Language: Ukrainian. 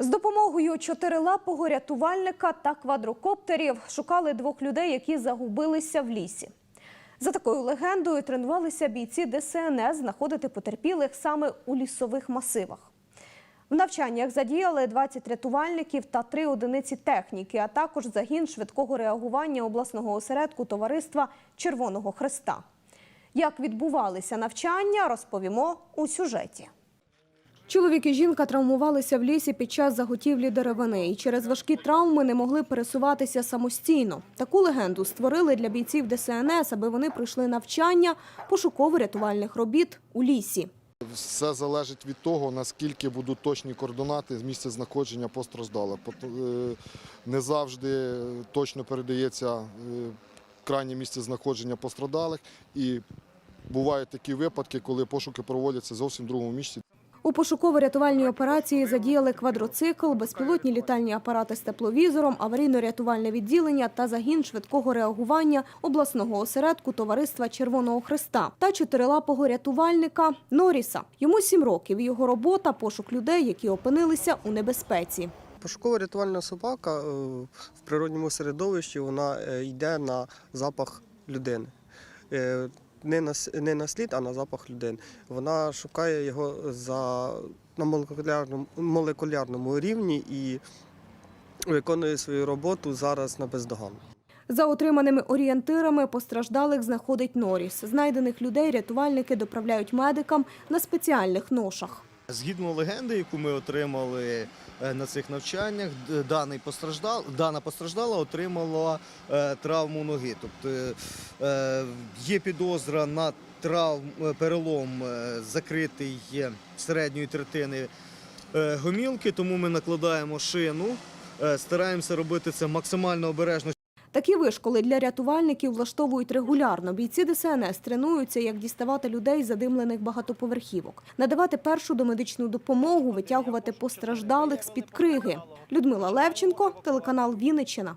З допомогою чотирилапого рятувальника та квадрокоптерів шукали двох людей, які загубилися в лісі. За такою легендою тренувалися бійці ДСНС знаходити потерпілих саме у лісових масивах. В навчаннях задіяли 20 рятувальників та 3 одиниці техніки, а також загін швидкого реагування обласного осередку товариства Червоного Хреста. Як відбувалися навчання, розповімо у сюжеті. Чоловік і жінка травмувалися в лісі під час заготівлі деревини і через важкі травми не могли пересуватися самостійно. Таку легенду створили для бійців ДСНС, аби вони пройшли навчання пошуково-рятувальних робіт у лісі. Все залежить від того, наскільки будуть точні координати з місця знаходження постраждалих. Е, Не завжди точно передається е, крайнє місце знаходження постраждалих. І бувають такі випадки, коли пошуки проводяться зовсім в другому місці. У пошуково-рятувальній операції задіяли квадроцикл, безпілотні літальні апарати з тепловізором, аварійно-рятувальне відділення та загін швидкого реагування обласного осередку товариства Червоного Хреста та чотирилапого рятувальника Норіса. Йому сім років. Його робота пошук людей, які опинилися у небезпеці. Пошукова рятувальна собака е, в природньому середовищі вона е, йде на запах людини. Не на, не на слід, а на запах людини. Вона шукає його за, на молекулярному, молекулярному рівні і виконує свою роботу зараз на бездоганно. За отриманими орієнтирами постраждалих знаходить Норіс. Знайдених людей рятувальники доправляють медикам на спеціальних ношах. Згідно легенди, яку ми отримали е, на цих навчаннях, даний постраждал, дана постраждала отримала е, травму ноги. Тобто е, є підозра на травм, перелом закритий середньої третини гомілки, тому ми накладаємо шину, стараємося робити це максимально обережно, Такі вишколи для рятувальників влаштовують регулярно. Бійці ДСНС тренуються, як діставати людей з задимлених багатоповерхівок, надавати першу домедичну допомогу, витягувати постраждалих з-під криги. Людмила Левченко, телеканал Вінниччина.